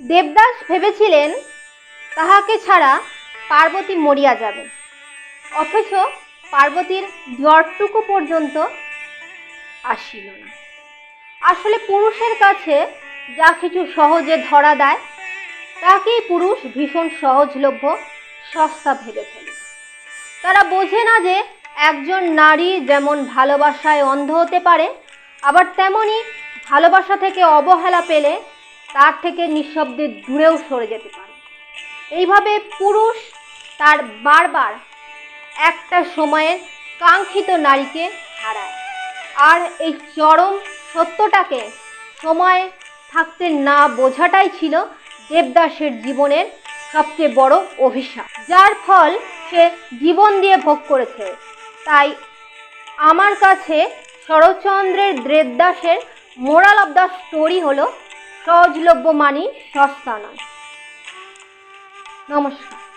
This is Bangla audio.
দেবদাস ভেবেছিলেন তাহাকে ছাড়া পার্বতী মরিয়া যাবে। অথচ পার্বতীর জ্বরটুকু পর্যন্ত আসিল না। আসলে পুরুষের কাছে যা কিছু সহজে ধরা দেয়, তাকেই পুরুষ ভীষণ সহজলভ্য, সস্তা ভেবে ফেলে। তারা বোঝে না যে একজন নারী যেমন ভালোবাসায় অন্ধ হতে পারে, আবার তেমনই ভালোবাসা থেকে অবহেলা পেলে তার থেকে নিঃশব্দে দূরেও সরে যেতে পারে। এইভাবে পুরুষ তার বারবার একটা সময়ে কাঙ্ক্ষিত নারীকে হারায়। আর এই চরম সত্যটাকে সময় থাকতে না বোঝাটাই ছিল দেবদাসের জীবনের সবচেয়ে বড় অভিশাপ। যার ফল সে জীবন দিয়ে ভোগ করেছে। তাই আমার কাছে শরৎচন্দ্রের দেবদাসের মোরাল অব দ্য স্টোরি হলো সহজলভ্য মানি সস্তা নয়। নমস্কার।